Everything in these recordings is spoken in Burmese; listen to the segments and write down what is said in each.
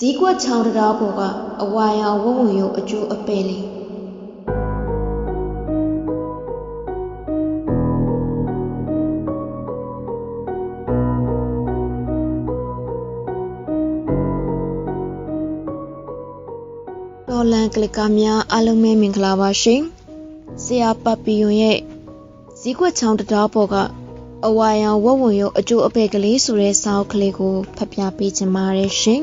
ဇီးကွက်ချောင်းတရားပေါ်ကအဝါရောင်ဝုံဝုံရုံအကျိုးအပဲ့လေးတော်လန်ကလကာများအားလုံးပဲမင်္ဂလာပါရှင်ဆရာပပီယွန်ရဲ့ဇီးကွက်ချောင်းတရားပေါ်ကအဝါရောင်ဝုံဝုံရုံအကျိုးအပဲ့ကလေးဆိုတဲ့စာအုပ်ကလေးကိုဖတ်ပြပေးချင်ပါတယ်ရှင်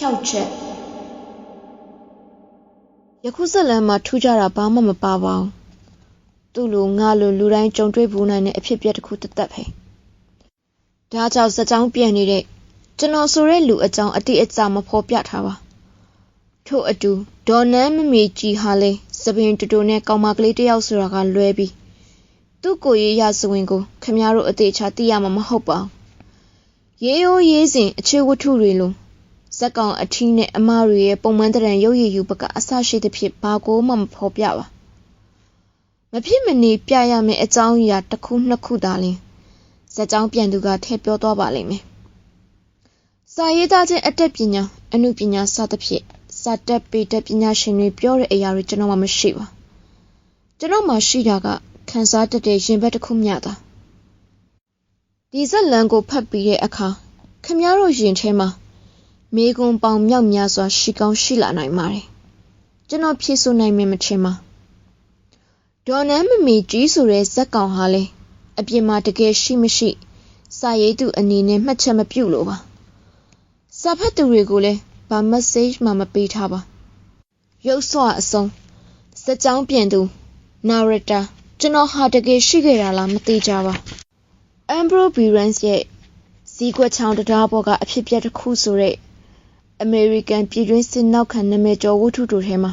ဖြောက်ချက်ယခုဇက်လန်မှာထူးခြားတာဘာမှမပါပါဘူးသူ့လိုငါလိုလူတိုင်းကြုံတွေ့ဘူးနိုင်တဲ့အဖြစ်အပျက်တစ်ခုတစ်သက်ပဲဒါကြောင့်စကြောင်းပြန့်နေတဲ့ကျွန်တော်ဆိုတဲ့လူအကြောင်းအတိအကျမဖော်ပြထားပါထို့အတူဒေါ်နန်းမမေကြီးဟာလဲသပင်တူတူနဲ့ကောင်မကလေးတယောက်ဆိုတာကလွဲပြီးသူ့ကိုရေးရစဝင်ကိုခမရတို့အသေးချာသိရမှာမဟုတ်ပါဘူးရေးရိုးရေးစဉ်အခြေဝတ္ထုတွေလို ဇက်ကောင်အထီးနဲ့အမတွေရဲ့ပုံမှန်တရံရုပ်ရည်ယူပကအဆရှိသဖြင့်ဘာကိုမှမဖော်ပြပါမဖြစ်မနေပြရမယ့်အကြောင်းအရာတစ်ခုနှစ်ခုသာလင်ဇက်ကြောင်းပြန်သူကထည့်ပြောသွားပါလိမ့်မယ်စာရေးသားခြင်းအတတ်ပညာအမှုပညာစသဖြင့်စာတက်ပေတက်ပညာရှင်တွေပြောတဲ့အရာတွေကျွန်တော်မှမရှိပါကျွန်တော်မှရှိတာကခန်းစားတတ်တဲ့ရင်ဘတ်တစ်ခုမျှသာဒီဇက်လန်ကိုဖတ်ပြီးတဲ့အခါခမည်းတော်ရင်ထဲမှာ မေကွန်ပေါင်မြောက်များစွာရှိကောင်းရှိလာနိုင်ပါတယ်ကျွန်တော်ဖြည့်ဆို့နိုင်မယ်မထင်ပါဒေါ်နန်းမမီကြီးဆိုတဲ့ဇက်ကောင်ဟာလေအပြင်မှာတကယ်ရှိမရှိစာရေးသူအနေနဲ့မှတ်ချက်မပြုတ်လို့ပါစာဖတ်သူတွေကိုလည်းဘာ message မှမပေးထားပါရုပ်စွာအစုံစက်ကြောင်းပြင်သူ narrator ကျွန်တော်ဟာတကယ်ရှိခဲ့တာလားမသိကြပါ Ambrose Bierens ရဲ့ဇီးကွက်ချောင်းတရားပေါ်ကအဖြစ်ပြက်တစ်ခုဆိုတဲ့ အမေရိကန်ပြည်တွင်းစစ်နောက်ခံနာမည်ကျော်ဝတ္ထုတို့ထဲမှာ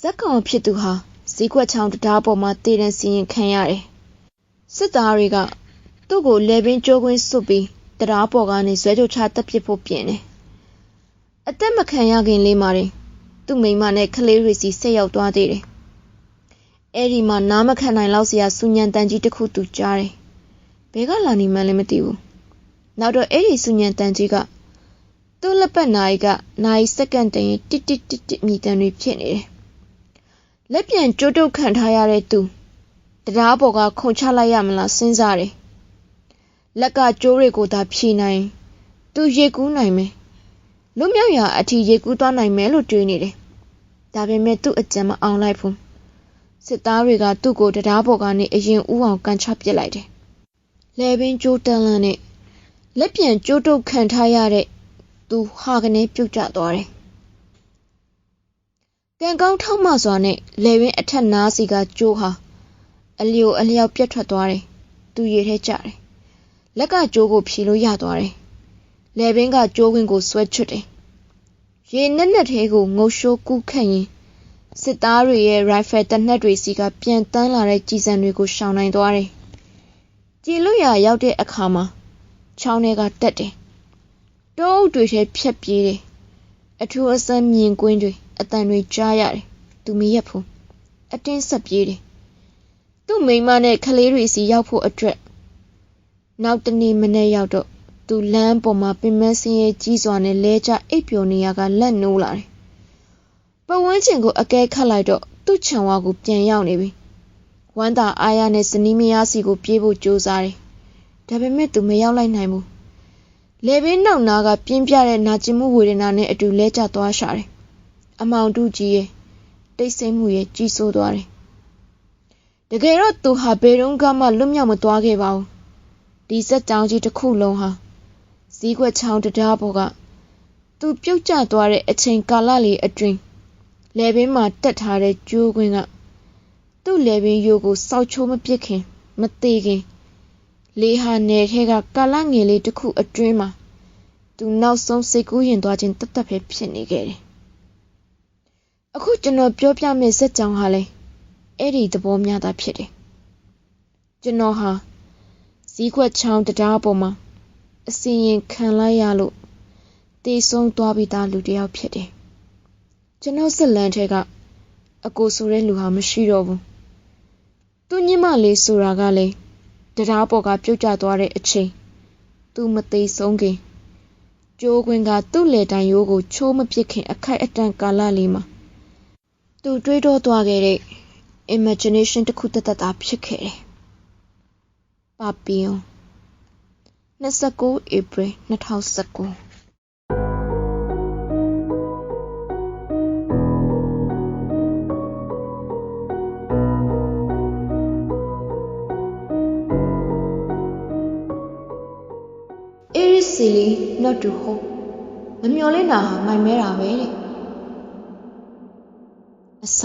ဇက်ကောင်ဖြစ်သူဟာဇီးကွက်ချောင်းတရားပေါ်မှာတည်တံစီရင်ခံရတယ်စစ်သားတွေကသူ့ကိုလေပင်ကြိုးကွင်းစွတ်ပြီးတရားပေါ်ကနေဇွဲထုတ်ချတပ်ပစ်ဖို့ပြင်တယ်အသက်မခံရခင်လေးမှာတင်သူ့မိမနဲ့ကလေးတွေစီဆက်ရောက်သွားသေးတယ်။အဲ့ဒီမှာနားမခံနိုင်လောက်စရာစူညံတန်ကြီးတစ်ခုသူကြားတယ်။ဘဲကလာနေမှန်းလည်းမသိဘူး။နောက်တော့အဲ့ဒီစူညံတန်ကြီးက သူ့လက်ပတ်နာရီကနာရီစက္ကန့်တည်းတစ်တစ်တစ်တစ်မြည်တမ်းတွေဖြစ်နေတယ်။လက်ပြန်ကြိုးတုပ်ခံထားရတဲ့သူတရားပေါ်ကခုန်ချလိုက်ရမလားစဉ်းစားတယ်။လက်ကကြိုးတွေကိုသာဖြီနိုင် သူရေကူးနိုင်မယ်။လွတ်မြောက်ရာအထီရေကူးသွားနိုင်မယ်လို့တွေးနေတယ်။ဒါပေမဲ့သူ့အကြံမအောင်လိုက်ဘူး။စစ်သားတွေကသူ့ကိုတရားပေါ်ကနေအရင်ဦးအောင်ကန်ချပစ်လိုက်တယ်။လဲပင်ကြိုးတန်းလန်းနဲ့လက်ပြန်ကြိုးတုပ်ခံထားရတဲ့ သူဟာကနေပြုတ်ကျသွားတယ်။ကံကောင်းထောက်မစွာနဲ့လေဝင်းအထက်နားစီကကျိုးဟာအလျိုအလျောက်ပြတ်ထွက်သွားတယ်။သူရေထဲကျတယ်။လက်ကကျိုးကိုဖြီလို့ရသွားတယ်။လေပင်ကကျိုးဝင်းကိုဆွဲချွတ်တယ်။ရေနက်နက်သေးကိုငုတ်ရှိုးကူးခတ်ရင်စစ်သားတွေရဲ့ရိုင်ဖယ်တနက်တွေစီကပြန်တန်းလာတဲ့ကြီးစံတွေကိုရှောင်နိုင်သွားတယ်။ကြည်လို့ရရောက်တဲ့အခါမှာချောင်းထဲကတက်တယ်။ တောအုပ်တွေထဲဖြတ်ပြေးတယ်။အထူးအဆန်းမြင်ကွင်းတွေအတန်တွေကြားရတယ်။သူမရက်ဘူး။အတင်းဆက်ပြေးတယ်။သူ့မိမနဲ့ကလေးတွေစီရောက်ဖို့အတွက်နောက်တနေ့မနေ့ရောက်တော့သူလမ်းပေါ်မှာပင်မဆင်းရဲကြီးစွာနဲ့လဲကျအိပ်ပျော်နေရကလက်နိုးလာတယ်။ပဝန်းကျင်ကိုအကဲခတ်လိုက်တော့သူ့ခြံဝါကိုပြန်ရောက်နေပြီ။ဝမ်းသာအားရနဲ့ဇနီးမယားစီကိုပြေးဖို့ကြိုးစားတယ်။ဒါပေမဲ့သူမရောက်လိုက်နိုင်ဘူး။ လေဘင်းနောက်နာကပြင်းပြတဲ့နာကျင်မှုဝေဒနာနဲ့အတူလဲကျသွားရှာတယ်။အမောင်တူကြီးရဲ့တိတ်ဆိတ်မှုရဲ့ကြီးစိုးသွားတယ်။တကယ်တော့သူဟာဘယ်တော့မှလွတ်မြောက်မသွားခဲ့ပါဘူး။ဒီစက်ကြောင်ကြီးတစ်ခုလုံးဟာဇီးခွက်ချောင်းတရားပေါ်ကသူပြုတ်ကျသွားတဲ့အချိန်ကာလလေးအတွင်းလေပင်မှာတက်ထားတဲ့ကျိုးကွင်းကသူ့လေပင်ရိုးကိုစောက်ချိုးမပစ်ခင် မသေးခင် လေးဟာနယ်ထဲကကာလငယ်လေးတစ်ခုအတွင်းမှာသူနောက်ဆုံးစိတ်ကူးရင်သွားခြင်းတသက်ပဲဖြစ်နေခဲ့တယ်။အခုကျွန်တော်ပြောပြမယ့်ဇက်ကြောင်ဟာလေအဲ့ဒီသဘောများတာဖြစ်တယ်။ကျွန်တော်ဟာဇီးခွက်ချောင်းတရားပေါ်မှာအစီရင်ခံလိုက်ရလို့တည်ဆုံးသွားပြီးသားလူတစ်ယောက်ဖြစ်တယ်။ကျွန်တော်စစ်လန်းထဲကအကိုဆိုတဲ့လူဟာမရှိတော့ဘူးသူညမလေးဆိုတာကလေ တရားပေါ်ကပြုတ်ကျသွားတဲ့အချိန်သူမသေးဆုံးခင်ကျိုးခွင်ကသူ့လေတိုင်ရိုးကိုချိုးမပစ်ခင်အခိုက်အတန့်ကာလလေးမှာသူတွေးတောသွားခဲ့တဲ့ imagination တစ်ခုတသက်တာဖြစ်ခဲ့တယ်။ပါပီယွန်29 April 2019 not to hope မမျော်လင့်တာဟာမိုင်မဲတာပဲတဲ့အစ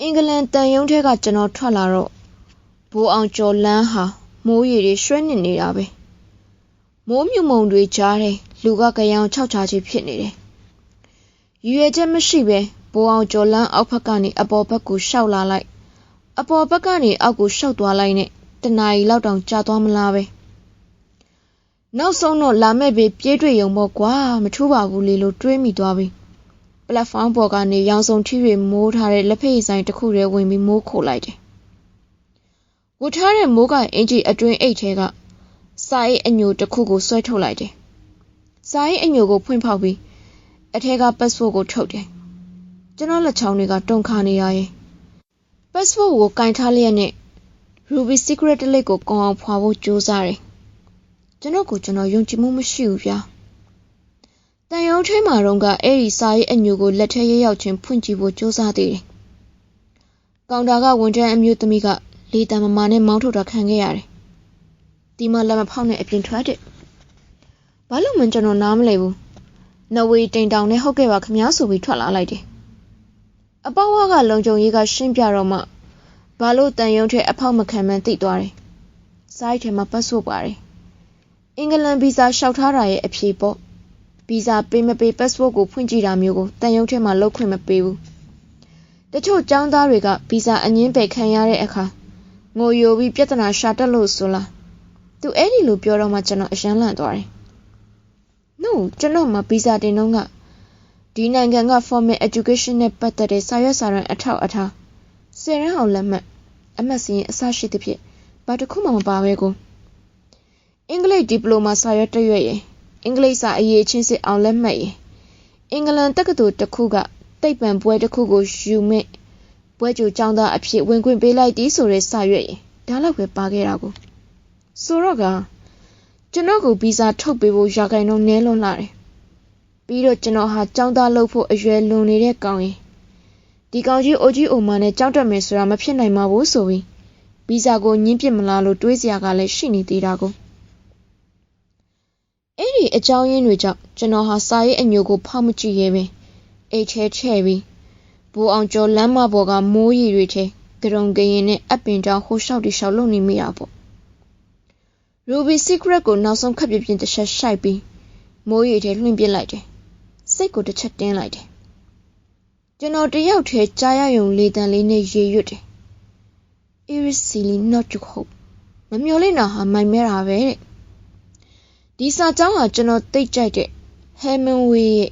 အင်္ဂလန်တန်ယုံထဲကကျွန်တော်ထွက်လာတော့ဘိုးအောင်ကျော်လန်းဟာမိုးရီတွေရွှဲနစ်နေတာပဲမိုးမြုံမုံတွေကြားတယ်လူကကြရောင်ခြောက်ချာချီဖြစ်နေတယ်ရွေချက်မရှိပဲဘိုးအောင်ကျော်လန်းအောက်ဘက်ကနေအပေါ်ဘက်ကိုရှောက်လာလိုက်အပေါ်ဘက်ကနေအောက်ကိုရှောက်သွားလိုက်နဲ့တနာရီလောက်တောင်ကြာသွားမလားပဲ နောက်ဆုံးတော့လာမဲ့ဘေးပြေးတွေ့ရုံပေါ့ကွာမထူးပါဘူးလေလို့တွေးမိသွားပြီပလက်ဖောင်းပေါ်ကနေရောင်စုံထီတွေမိုးထားတဲ့လက်ဖက်ရည်ဆိုင်တစ်ခုထဲဝင်ပြီးမိုးခိုလိုက်တယ်ဝတ်ထားတဲ့မိုးကအင်ဂျီအတွင်းအိတ်ထဲကစာအိတ်အညိုတစ်ခုကိုဆွဲထုတ်လိုက်တယ်စာအိတ်အညိုကိုဖွင့်ဖောက်ပြီးအထက်က passport ကိုထုတ်တယ်ကျွန်တော်လက်ချောင်းတွေကတုန်ခါနေရရဲ့ passport ကိုကင်ထားလျက်နဲ့ Ruby Secret လေးကိုကောင်းအောင်ဖွာဖို့ကြိုးစားတယ် ကျွန်တော်ကိုကျွန်တော်ယုံကြည်မှုမရှိဘူးဗျာတန်ရုံထဲမှာတော့ကအဲ့ဒီစာရေးအညိုကိုလက်ထဲရရောက်ချင်းဖွင့်ကြည့်ဖို့ကြိုးစားသေးတယ်ကောင်တာကဝန်ထမ်းအမျိုးသမီးကလေတံမမာနဲ့မောင်းထုတ်တာခံခဲ့ရတယ်ဒီမှာလက်မဖောက်နဲ့အပြင်ထွက်တယ်ဘာလို့မှကျွန်တော်နားမလဲဘူးနဝေတိန်တောင်နဲ့ဟုတ်ကဲ့ပါခမားဆိုပြီးထွက်လာလိုက်တယ်အပေါဝါကလုံကြုံရေးကရှင်းပြတော့မှဘာလို့တန်ရုံထဲအဖောက်မခံမှန်းသိသွားတယ်စိုက်ထဲမှာပတ်ဆို့ပါတယ် အင်္ဂလန်ဗီဇာလျှောက်ထားတာရဲ့အဖြေပေါ့ဗီဇာပေးမပေး passport ကိုဖွင့်ကြည့်တာမျိုးကိုတန်ရုံထဲမှာလုပ်ခွင့်မပေးဘူးတချို့ចောင်းသားတွေကဗီဇာအငင်းပယ်ခံရတဲ့အခါငိုယိုပြီးပြဿနာရှာတက်လို့ဆိုလားသူအဲ့ဒီလိုပြောတော့မှကျွန်တော်အယမ်းလန့်သွားတယ်။ No ကျွန်တော်မှဗီဇာတင်တော့ကဒီနိုင်ငံက formal education နဲ့ပတ်သက်တဲ့စာရွက်စာတမ်းအထောက်အထားဆယ်ရန်အောင်လက်မှတ်အမှတ်စီရင်အစရှိသဖြင့်ဘာတစ်ခုမှမပါပဲကို။ အင်္ဂလိပ်ဒီပလိုမာစာရွက်တစ်ရွက်ရင်အင်္ဂလိပ်စာအရေးချင်းစစ်အောင်လက်မှတ်ရင်အင်္ဂလန်တက္ကသိုလ်တစ်ခုကတိတ်ပံပွဲတစ်ခုကိုယူမဲ့ပွဲကြိုចောင်းသားအဖြစ်ဝင်ခွင့်ပေးလိုက်သည်ဆိုတဲ့စာရွက်ရင်ဒါလောက်ပဲပါခဲ့တာကိုဆိုတော့ကကျွန်တော်ကိုဗီဇာထုတ်ပေးဖို့ရာခိုင်နှုန်းနည်းလွန်းလာတယ်ပြီးတော့ကျွန်တော်ဟာចောင်းသားလုပ်ဖို့အရွယ်လွန်နေတဲ့ကောင်ရင်ဒီကောင်ကြီးအိုကြီးအိုမာနဲ့ကြောက်တက်မယ်ဆိုတာမဖြစ်နိုင်ပါဘူးဆိုပြီးဗီဇာကိုညှင်းပစ်မလားလို့တွေးစရာကလည်းရှိနေသေးတာကို အဲ့ဒီအကြောင်းရင်းတွေကြောင့်ကျွန်တော်ဟာစာရေးအညိုကိုဖောက်မကြည့်ရဲပဲအိတ်ထဲချဲ့ပြီးဘိုးအောင်ကျော်လမ်းမပေါ်ကမိုးရီတွေထဲကရုံကရင်နဲ့အပင်တောင်ဟိုလျှောက်တိလျှောက်လုံနေမိတာပေါ့ Ruby Secret ကိုနောက်ဆုံးခပ်ပြပြတစ်ချက်ရှိုက်ပြီးမိုးရီထဲလွှင့်ပစ်လိုက်တယ်စိတ်ကိုတစ်ချက်တင်းလိုက်တယ်ကျွန်တော်တယောက်ထဲကြားရယုံလေတံလေးနဲ့ရေရွတ်တယ် Iris silly not to hope မမျော်လင့်တာဟာမိုင်မဲတာပဲတဲ့ ဒီစာကြောင်းဟာကျွန်တော်သိကြိုက်တဲ့ Hemingway ရဲ့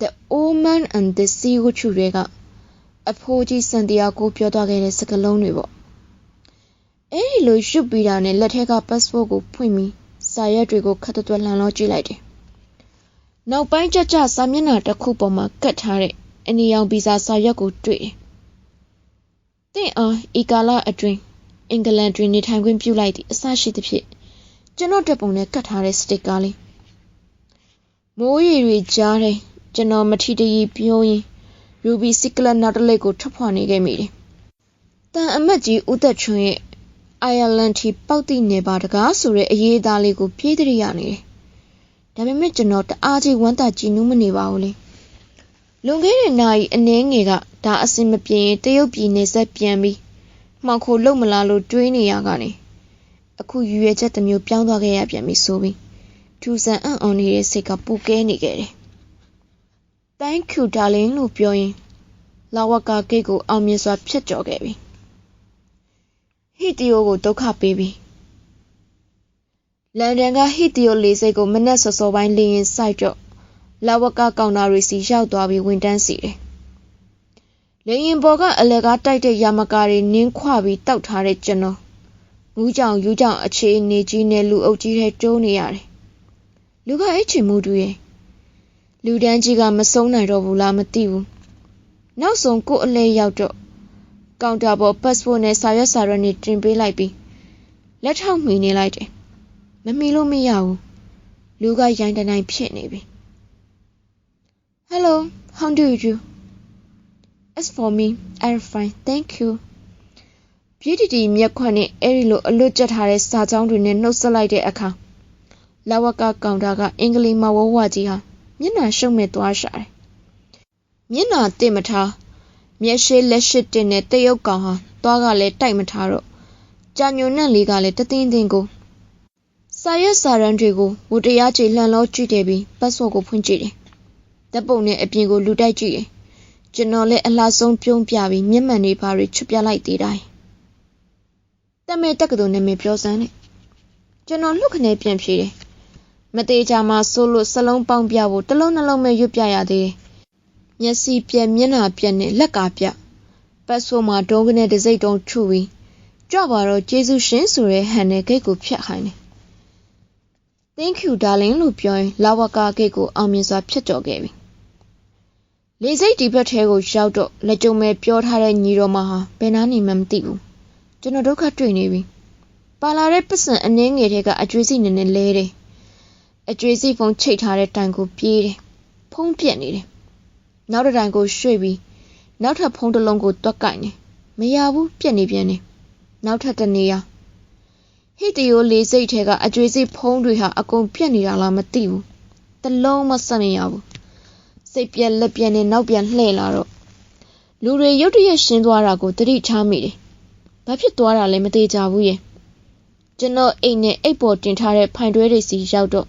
The Old Man and the Sea ကိုချူတွေကအဖိုးကြီးစန်တီယာကိုပြောသွားခဲ့တဲ့စကားလုံးတွေပေါ့အဲ့ဒီလိုရွတ်ပြီးတာနဲ့လက်ထက်က passport ကိုဖွင့်ပြီးစာရွက်တွေကိုခတ်သွက်လှန်လို့ကြည့်လိုက်တယ်နောက်ပိုင်းကြကြစာမျက်နှာတစ်ခုပေါ်မှာကတ်ထားတဲ့အနီရောင်ဗီဇာစာရွက်ကိုတွေ့တယ်။တင့်အားဤကာလအတွင်းအင်္ဂလန်တွင်နေထိုင်ခွင့်ပြုလိုက်သည့်အစရှိသဖြင့် ကျွန်တော်တက်ပုံနဲ့ကတ်ထားတဲ့စတစ်ကာလေးမိုးရီတွေကြားတယ်ကျွန်တော်မထီတရီပြောရင်းရူဘီစီကလတ်နောက်တစ်လက်ကိုထွက်ဖွာနေခဲ့မိတယ်။တန်အမတ်ကြီးဦးသက်ချွန်းရဲ့အိုင်ယာလန်တီပောက်တိနေပါတကားဆိုတဲ့အရေးအသားလေးကိုပြေးတရရနေတယ်။ဒါပေမဲ့ကျွန်တော်တအားကြီးဝမ်းသာကြည်နူးမနေပါဘူးလေ။လွန်ခဲ့တဲ့နာရီအနည်းငယ်ကဒါအစင်မပြေရင်တရုတ်ပြည်နေဆက်ပြန်ပြီးမှောင်ခိုလုံမလားလို့တွေးနေရကနေ။ အခုရွရွချက်တစ်မျိုးပြောင်းသွားခဲ့ရပြန်ပြီဆိုပြီးထူဆန်အံ့ဩနေတဲ့စိတ်ကပူကဲနေခဲ့တယ်။ Thank you darling လို့ပြောရင်လာဝကာဂိတ်ကိုအောင်မြင်စွာဖျက်ကျော်ခဲ့ပြီ။ဟီတီယိုကိုဒုက္ခပေးပြီ။လန်ဒန်ကဟီတီယိုလေးစိတ်ကိုမနက်စောစောပိုင်းလေရင်စိုက်တော့လာဝကကောင်တာတွေစီရောက်သွားပြီးဝင်တန်းစီတယ်။လေရင်ပေါ်ကအလဲကားတိုက်တဲ့ယာမကာတွေနင်းခွပြီးတောက်ထားတဲ့ကျွန်တော် ငူးကြောင်ယူးကြောင်အခြေအနေကြီးနဲ့လူအုပ်ကြီးထဲတိုးနေရတယ်။လူကအဲ့ချင်မှုတူရဲ့လူတန်းကြီးကမဆုံးနိုင်တော့ဘူးလားမသိဘူး။နောက်ဆုံးကိုအလဲရောက်တော့ကောင်တာပေါ် passport နဲ့စာရွက်စာရွက်တွေတင်ပေးလိုက်ပြီးလက်ထောက်မှီနေလိုက်တယ်။မမှီလို့မရဘူး။လူကရိုင်းတနိုင်ဖြစ်နေပြီ။ Hello, how do you do? As for me, I'm fine, thank you. ပြည်တီတီမျက်ခွက်နဲ့အဲ့ဒီလိုအလွတ်ကျက်ထားတဲ့စာကြောင်းတွေနဲ့နှုတ်ဆက်လိုက်တဲ့အခါလာဝကကောင်တာကအင်္ဂလိပ်မဝဝကြီးဟာမျက်နှာရှုံမဲ့သွားရှာတယ်။မျက်နှာတင့်မထားမျက်ရှိလက်ရှိတင်တဲ့တရုတ်ကောင်ဟာသွားကလည်းတိုက်မထားတော့ကြာညိုနှံ့လေးကလည်းတသိန်းသိန်းကိုစာရွက်စာရန်တွေကိုဝတ္တရားကြည်လှန်လို့ကြည့်တယ်ပြီးပတ်စော့ကိုဖွင့်ကြည့်တယ်။တပ်ပုံနဲ့အပြင်ကိုလူတိုက်ကြည့်တယ်။ကျွန်တော်လည်းအလားဆုံးပြုံးပြပြီးမျက်မှန်တွေပါတွေချွတ်ပြလိုက်သေးတယ်။ တမဲတက်ကတူနာမည်ပြောစမ်းနဲ့ကျွန်တော်လှုပ်ခနဲပြန်ဖြေတယ်။မသေးချာမှဆိုးလို့စလုံးပေါင်းပြဖို့တစ်လုံးနှလုံးပဲရွတ်ပြရသေးတယ်။မျက်စိပြက်မျက်နှာပြက်နဲ့လက်ကာပြပတ်ဆိုးမှာဒုံးကနေတစိမ့်တုံးထုပြီးကြွပါတော့ကျေးဇူးရှင်ဆိုတဲ့ဟန်နဲ့ဂိတ်ကိုဖြတ်ခိုင်းတယ်။ Thank you darling လို့ပြောရင်လာဝကာဂိတ်ကိုအောင်မြင်စွာဖြတ်တော်ခဲ့ပြီ။လေစိတ်ဒီဘက်ထဲကိုရောက်တော့လက်ကြုံမဲ့ပြောထားတဲ့ညီတော်မဟာဘယ်နာနေမှမသိဘူး။ ကျွန်တော်ဒုက္ခတွေ့နေပြီ။ပါလာတဲ့ပစံအနှင်းငယ်ထဲကအကျွေးစီနေနဲ့လဲတယ်။အကျွေးစီဖုံချိတ်ထားတဲ့တိုင်ကိုပြေးတယ်။ဖုံးပြက်နေတယ်။နောက်တစ်တိုင်ကိုရွှေ့ပြီးနောက်ထပ်ဖုံးတစ်လုံးကိုတွက်ကင်တယ်။မရဘူးပြက်နေပြန်တယ်။နောက်ထပ်တစ်နေရာဟိတယိုလေးစိတ်ထဲကအကျွေးစိဖုံးတွေဟာအကုန်ပြက်နေတာလားမသိဘူး။တလုံးမဆက်မရဘူး။စိတ်ပြက်လက်ပြက်နဲ့နောက်ပြန်လှည့်လာတော့လူတွေရုတ်တရက်ရှင်းသွားတာကိုတတိထားမိတယ်။ ဘာဖြစ်သွားတာလဲမသေးကြဘူးရဲ့။ကျွန်တော်အိတ်နဲ့အိတ်ပေါ်တင်ထားတဲ့ဖိုင်တွဲတွေစီရောက်တော့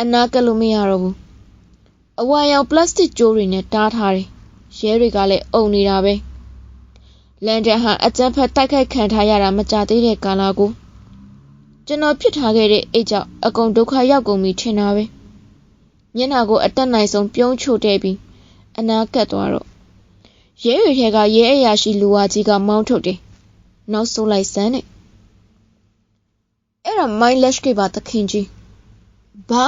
အနာကလို့မရတော့ဘူး။အဝါရောင်ပလတ်စတစ်ကြိုးတွေနဲ့တားထားတယ်။ရဲတွေကလည်းအုံနေတာပဲ။လန်ဒန်ဟာအကြမ်းဖက်တိုက်ခိုက်ခံထားရတာမကြသေးတဲ့ကာလကိုကျွန်တော်ဖြစ်ထားခဲ့တဲ့အိတ်ကြောင့်အကုန်ဒုက္ခရောက်ကုန်ပြီထင်တာပဲမျက်နှာကိုအတက်နိုင်ဆုံးပြုံးချိုတဲ့ပြီးအနာကတ်သွားတော့ရဲရွေထဲကရဲအရာရှိလူဝါကြီးကမောင်းထုတ်တယ် နောက်ဆိုးလိုက်စမ်းနဲ့အဲ့ဒါ my lash ကပါသခင်ကြီးဘာ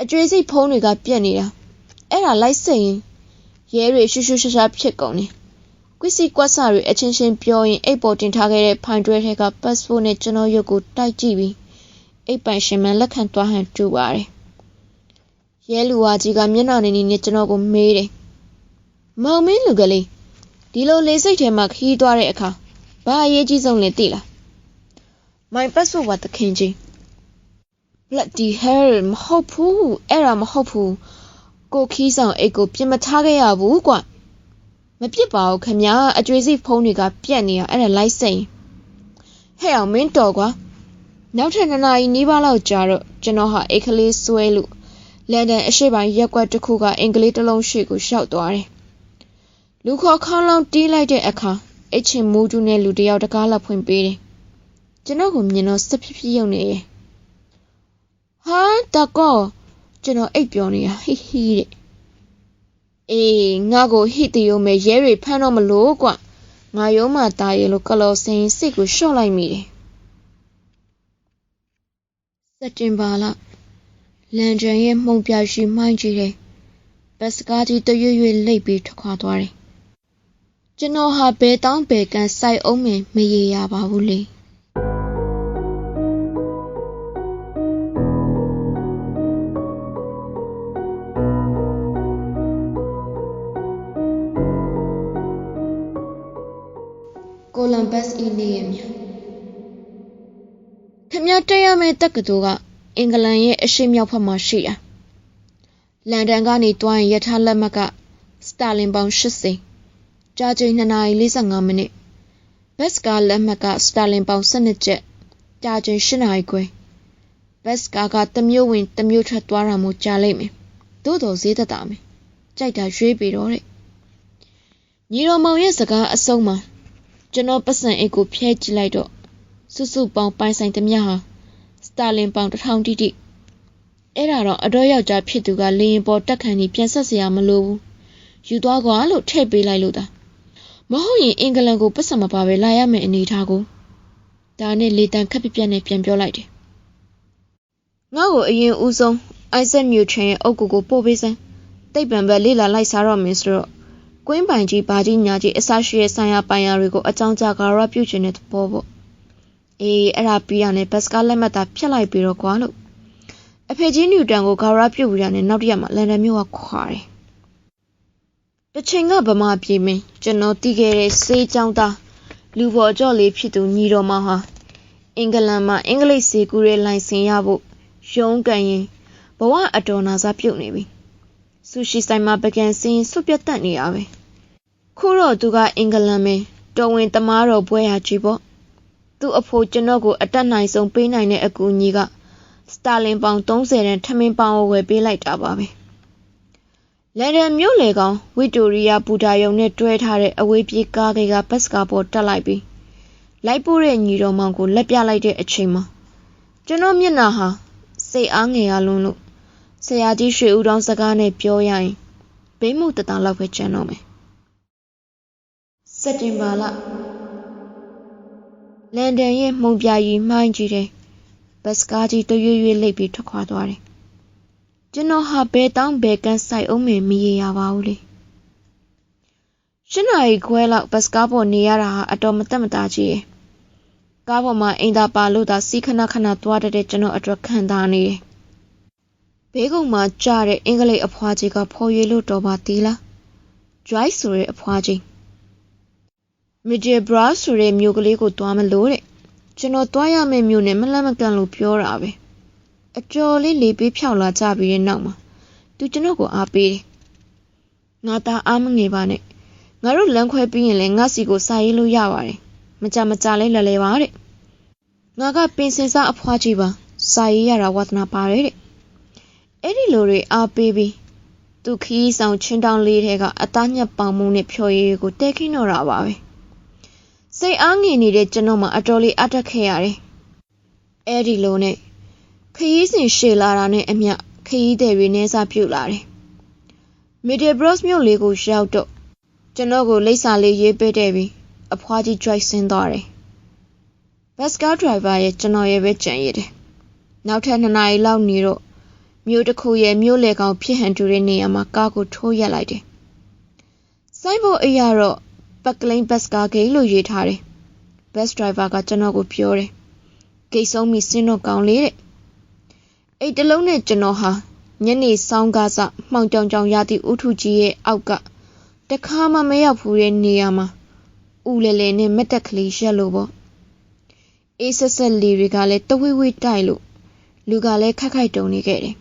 အကျွေးစိတ်ဖုံးတွေကပြက်နေတာအဲ့ဒါလိုက်စိတ်ရင်ရဲတွေရှူရှူရှာရှာဖြစ်ကုန်တယ်ကွစီကွက်ဆာတွေအချင်းချင်းပြောရင်အိတ်ပေါ်တင်ထားခဲ့တဲ့ဖိုင်တွဲထဲက passport နဲ့ကျွန်တော်ရုပ်ကိုတိုက်ကြည့်ပြီးအိတ်ပိုင်ရှင်မှလက်ခံသွားဟန်တူပါတယ်။ရဲလူဝါကြီးကမျက်နှာနေနေနဲ့ကျွန်တော်ကိုမေးတယ်။မောင်မင်းလူကလေးဒီလိုလေစိတ်ထဲမှာခီးသွားတဲ့အခါ ဘာအရေးကြီးဆုံးလဲသိလား။ My passport ပါတခင်ကြီး Bloody hell မဟုတ်ဘူးအဲ့ဒါမဟုတ်ဘူးကိုခီးဆောင်အိတ်ကိုပြင်မထားခဲ့ရဘူးကွာ။မပြစ်ပါဘူးခင်ဗျာအကျွေးစိဖုံးတွေကပြက်နေတာအဲ့ဒါလိုက်စိန်ဟဲ့အောင်မင်းတော်ကွာနောက်ထပ်နှစ်နာရီနီးပါးလောက်ကြာတော့ကျွန်တော်ဟာအိတ်ကလေးဆွဲလို့လန်ဒန်အရှိပိုင်းရက်ကွက်တစ်ခုကအင်္ဂလိပ်တစ်လုံးရှိကိုရှောက်သွားတယ်လူခေါ်ခေါင်းလောင်းတီးလိုက်တဲ့အခါ အချင်းမူးကျူးနဲ့လူတယောက်တကားလက်ဖွင့်ပေးတယ်ကျွန်တော်ကိုမြင်တော့စဖြစ်ဖြစ်ရုံနေရဲ့ဟာတကောကျွန်တော်အိတ်ပြောနေတာဟိဟိတဲ့အေးငါ့ကိုဟိတယုံမဲ့ရဲတွေဖမ်းတော့မလို့ကွငါရုံးမှတာရဲလို့ကလော်စင်စိတ်ကိုရှော့လိုက်မိတယ်စက်တင်ဘာလလန်ဒန်ရဲ့မှုံပြရှိမှိုင်းကြည့်တယ်ဘတ်စကားကြီးတရွရွလိပ်ပြီးထွက်ခွာသွားတယ် ကျွန်တော်ဟာဘဲတောင်းဘဲကန်စိုက်အောင်မမရေရပါဘူးလေကိုလံဘတ်၏နေရမြခမတက်ရမယ့်တက္ကသိုလ်ကအင်္ဂလန်ရဲ့အရှေ့မြောက်ဘက်မှာရှိတာလန်ဒန်ကနေတွိုင်းရထားလက်မှတ်ကစတာလင်ပေါင်80 ကြာချိန်2နာရီ45မိနစ်ဘက်စ်ကားလက်မှတ်ကစတာလင်ပေါင်12ကျပ်ကြာချိန်8နာရီခွဲဘက်စ်ကားကတမျိုးဝင်တမျိုးထွက်သွားတာမျိုးကြာလိမ့်မယ်သို့တော်ဈေးသက်သာမယ်ကြိုက်တာရွေးပြီးတော့တဲ့ညီတော်မောင်ရဲ့စကားအဆုံးမှာကျွန်တော်ပတ်စံအိတ်ကိုဖျဲကြည့်လိုက်တော့စုစုပေါင်းပိုင်ဆိုင်သမျှဟာစတာလင်ပေါင်တစ်ထောင်တိတိအဲ့ဒါတော့အတော့ယောက်ျားဖြစ်သူကလေရင်ပေါ်တက်ခံပြီးပြန်ဆက်စရာမလိုဘူးယူသွားကွာလို့ထည့်ပေးလိုက်လို့သာ မဟုတ်ရင်အင်္ဂလန်ကိုပတ်စံမပါပဲလာရမယ်အနေထားကိုဒါနဲ့လေတန်ခက်ပြပြနဲ့ပြန်ပြောလိုက်တယ်ငါ့ကိုအရင်ဦးဆုံးအိုက်ဇက်နျူထရန်ရဲ့အုပ်ကူကိုပို့ပေးစမ်းတိတ်ပံပဲလေ့လာလိုက်စားတော့မင်းဆိုတော့ကွင်းပိုင်ကြီးဘာကြီးညာကြီးအစရှိရဲ့ဆိုင်ရာပိုင်ရာတွေကိုအကြောင်းကြားကာရပြုတ်ချင်တဲ့သဘောပေါ့အေးအဲ့ဒါပြီးရနဲ့ဘတ်စကားလက်မှတ်သာဖြတ်လိုက်ပြီးတော့ကွာလို့အဖေကြီးနျူတန်ကိုဂါရပြုတ်ပြီးရနဲ့နောက်တစ်ရက်မှာလန်ဒန်မြို့ကခွာတယ် တစ်ချိန်ကဗမာပြည်မင်းကျွန်တော်တီးခဲ့တဲ့စေးချောင်းသားလူပေါ်ကြော့လေးဖြစ်သူညီတော်မဟာအင်္ဂလန်မှာအင်္ဂလိပ်စေကူရဲ့လိုင်စင်ရဖို့ရုံးကန်ရင်ဘဝအတော်နာစားပြုတ်နေပြီဆူရှီဆိုင်မှာပကံစင်းဆွပြတ်တက်နေရပဲခုတော့သူကအင်္ဂလန်မင်းတော်ဝင်တမားတော်ပွဲရကြီးပေါ့သူ့အဖိုးကျွန်တော်ကိုအတက်နိုင်ဆုံးပေးနိုင်တဲ့အကူအညီကစတာလင်ပေါင်30တန်ထမင်းပေါင်ဝယ်ပေးလိုက်တာပါပဲ လန်ဒန်မြို့လေကောင်ဝီတိုရီယာဘူတာယုံနဲ့တွဲထားတဲ့အဝေးပြေးကားတွေကဘတ်စကာပေါ်တက်လိုက်ပြီး လိုက်ပို့တဲ့ညီတော်မောင်ကို လက်ပြလိုက်တဲ့အချိန်မှာ ကျွန်တော်မျက်နှာဟာ စိတ်အားငယ်ရလွန်းလို့ ဆရာကြီးရွှေဦးတောင်းစကားနဲ့ပြောရရင် ဘိမှုတတလောက်ပဲကျန်တော့မယ်စက်တင်ဘာလလန်ဒန်ရဲ့မှုံပြာရီမှိုင်းကြီးတဲ့ဘတ်စကားကြီးတရွေ့ရွေ့လိပ်ပြီးထွက်ခွာသွားတယ် ကျွန်တော်ဟာဘဲတောင်းဘဲကန်ဆိုင်အောင်မေမရေရပါဘူးလေရှင်းနာရီခွဲလောက်ဘတ်စကားပေါ်နေရတာဟာအတော်မတက်မတာကြီးရဲ့ကားပေါ်မှာအင်တာပါလို့သာစီခဏခဏသွားတဲ့ကျွန်တော်အတွက်ခံစားနေတယ်ဘေးကုံမှာကြားတဲ့အင်္ဂလိပ်အဖွားကြီးကဖော်ရွေလို့တော်ပါသေးလား Joy ဆိုတဲ့အဖွားကြီး Middlesbrough ဆိုတဲ့မြို့ကလေးကိုသွားမလို့တဲ့ကျွန်တော်သွားရမယ့်မြို့နဲ့မလန့်မကန့်လို့ပြောတာပဲ အကျော်လေးလေပေးဖြောက်လာကြပြီးတဲ့နောက်မှာသူကျွန်တော်ကိုအားပေးတယ်ငါသားအားမငယ်ပါနဲ့ငါတို့လမ်းခွဲပြီးရင်လည်းငါစီကိုစာရေးလို့ရပါတယ်မကြမကြလဲလဲလဲပါတဲ့ငါကပင်စင်စားအဖွားကြီးပါစာရေးရတာဝါသနာပါတယ်တဲ့အဲ့ဒီလိုတွေအားပေးပြီးသူခီးဆောင်ချင်းတောင်းလေးထဲကအသားညက်ပေါင်မှုနဲ့ဖြော်ရည်ကိုတဲခင်းတော့တာပါပဲစိတ်အားငြိနေတဲ့ကျွန်တော်မှအတော်လေးအတက်ခဲ့ရတယ်အဲ့ဒီလိုနဲ့ ခရီးစဉ်ရှည်လာတာနဲ့အမျှခရီးသည်တွေနှဲစားပြုတ်လာတယ်မီဒီဘရော့မြို့လေးကိုရောက်တော့ကျွန်တော်ကိုလိပ်စာလေးရေးပေးတဲ့ပြီးအဖွားကြီး drive ဆင်းသွားတယ်ဘတ်စကားဒရိုင်ဘာရဲ့ကျွန်တော်ရဲ့ပဲကြံရည်တယ်နောက်ထပ်2နာရီလောက်နေတော့မြို့တစ်ခုရဲ့မြို့လေကောင်ဖြစ်ဟန်တူတဲ့နေရာမှာကားကိုထိုးရက်လိုက်တယ်။စိုင်းဖို့အရာတော့ပက်ကလိန်ဘတ်စကားဂိတ်လို့ရေးထားတယ်။ဘတ်စဒရိုင်ဘာကကျွန်တော်ကိုပြောတယ်။ဂိတ်ဆုံးပြီစင်းတော့ကောင်းလေတဲ့။ အဲ့တလုံးနဲ့ကျွန်တော်ဟာညနေဆောင်းကားစမှောင်ကြောင်ကြောင်ရသည့်ဥထုကြီးရဲ့အောက်ကတခါမှမရောက်ဘူးတဲ့နေရာမှာဦးလဲလဲနဲ့မက်တက်ကလေးရက်လို့ပေါ့။အေးဆက်ဆက်လေးတွေကလည်းတဝိဝိတိုက်လို့လူကလည်းခက်ခိုက်တုံနေခဲ့တယ်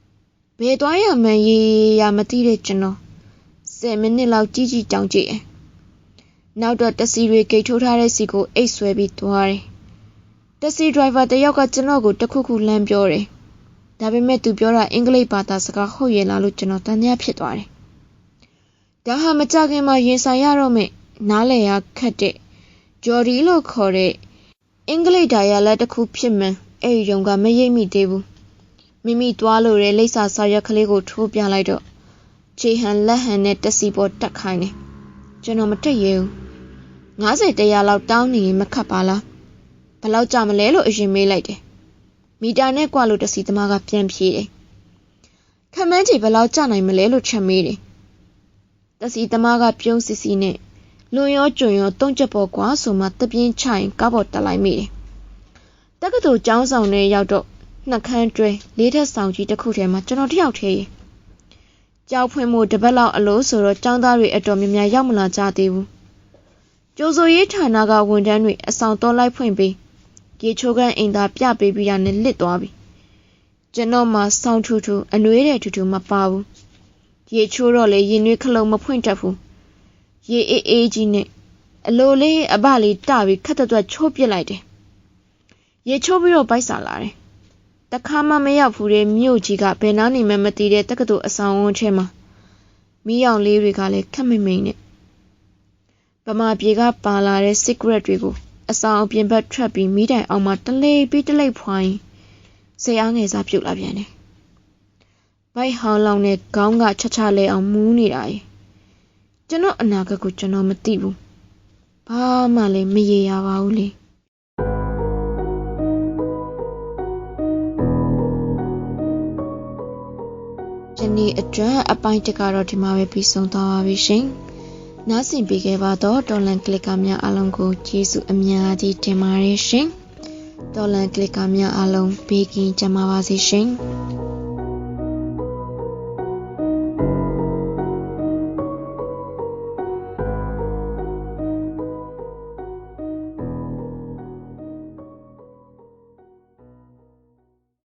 ။ဘယ်သွားရမှန်းရေရမသိတဲ့ကျွန်တော်10မိနစ်လောက်ကြီးကြီးတောင်းကြည့်တယ်။နောက်တော့တက်စီတွေဂိတ်ထိုးထားတဲ့စီကိုအိတ်ဆွဲပြီးသွားတယ်။တက်စီဒရိုင်ဘာတယောက်ကကျွန်တော်ကိုတခုခုလှမ်းပြောတယ်။ ဒါပေမဲ့သူပြောတာအင်္ဂလိပ်ဘာသာစကားဟုတ်ရဲ့လားလို့ကျွန်တော်တန်တရားဖြစ်သွားတယ်။ဒါဟာမကြခင်မှာရင်ဆိုင်ရတော့မယ့်နားလည်ရခက်တဲ့ဂျော်ဒီလို့ခေါ်တဲ့အင်္ဂလိပ်ဒါယာလက်တစ်ခုဖြစ်မှန်းအဲ့ဒီတုန်းကမရိပ်မိသေးဘူးမိမိသွားလို့တဲ့လိပ်စာစာရွက်ကလေးကိုထိုးပြလိုက်တော့ခြေဟန်လက်ဟန်နဲ့တက်စီပေါ်တက်ခိုင်းတယ်ကျွန်တော်မတက်ရဲဘူး90တရားလောက်တောင်းနေရင်မခတ်ပါလားဘလောက်ကြမလဲလို့အရင်မေးလိုက်တယ် မီတာနဲ့ကွာလို့တစီသမားကပြန်ဖြေတယ်ခမန်းကြီးဘလောက်ကြနိုင်မလဲလို့ချက်မေးတယ်တစီသမားကပြုံးစီစီနဲ့လွန်ရောကျွံရောတုံးချက်ပေါ်ကွာဆိုမှတပြင်းချရင်ကားပေါ်တက်လိုက်မိတယ်တက္ကသိုလ်ကျောင်းဆောင်ထဲရောက်တော့နှက်ခမ်းတွဲလေးထက်ဆောင်ကြီးတစ်ခုထဲမှာကျွန်တော်တယောက်သေးရေကြောက်ဖွင့်မှုတပတ်လောက်အလို့ဆိုတော့ចောင်းသားတွေအတော်များများရောက်မလာကြသေးဘူးကျိုးစိုးရေးဌာနကဝန်ထမ်းတွေအဆောင်တော်လိုက်ဖွင့်ပြီး ရေချိုးကန်အိမ်သာပြပေးပြီးရနဲ့လစ်သွားပြီကျွန်တော်မှစောင်းထူထူအနှွေးတဲ့ထူထူမပါဘူးရေချိုးတော့လေရင်နွေးခလုံးမဖွင့်တတ်ဘူးရေအေးအေးကြီးနဲ့အလိုလေးအပလေးတပြီးခက်တဲ့အတွက်ချိုးပစ်လိုက်တယ်ရေချိုးပြီးတော့ပိုက်စာလာတယ်တခါမှမရောက်ဘူးတဲ့မြို့ကြီးကဘယ်နားနေမှမသိတဲ့တက္ကသိုလ်အဆောင်ဝန်းထဲမှာမီးရောင်လေးတွေကလည်းခက်မိမိန်နဲ့ဗမာပြေကပါလာတဲ့ secret တွေကို အဆောင်အပြင်ဘက်ထွက်ပြီးမိတိုင်အောင်မှာတလိပ်ပြီးတလိပ်ဖွာရင်စိတ်အားငယ်စားပြုတ်လာပြန်တယ်ဘိုက်ဟောင်းလောင်နဲ့ခေါင်းကချက်ချလဲအောင်မူးနေတာရေကျွန်တော်အနာဂတ်ကိုကျွန်တော်မသိဘူးဘာမှလည်းမရေရပါဘူးလေဒီနေ့အတွက်အပိုင်းတစ်ကတော့ဒီမှာပဲပြီးဆုံးသွားပါပြီရှင် နားဆင်ပေးခဲ့ပါတော့တော်လန်ကလစ်ကာများအားလုံးကိုကျေးဇူးအများကြီးတင်ပါတယ်ရှင်တော်လန်ကလစ်ကာများအားလုံးဘေးကင်းကြပါစေရှင်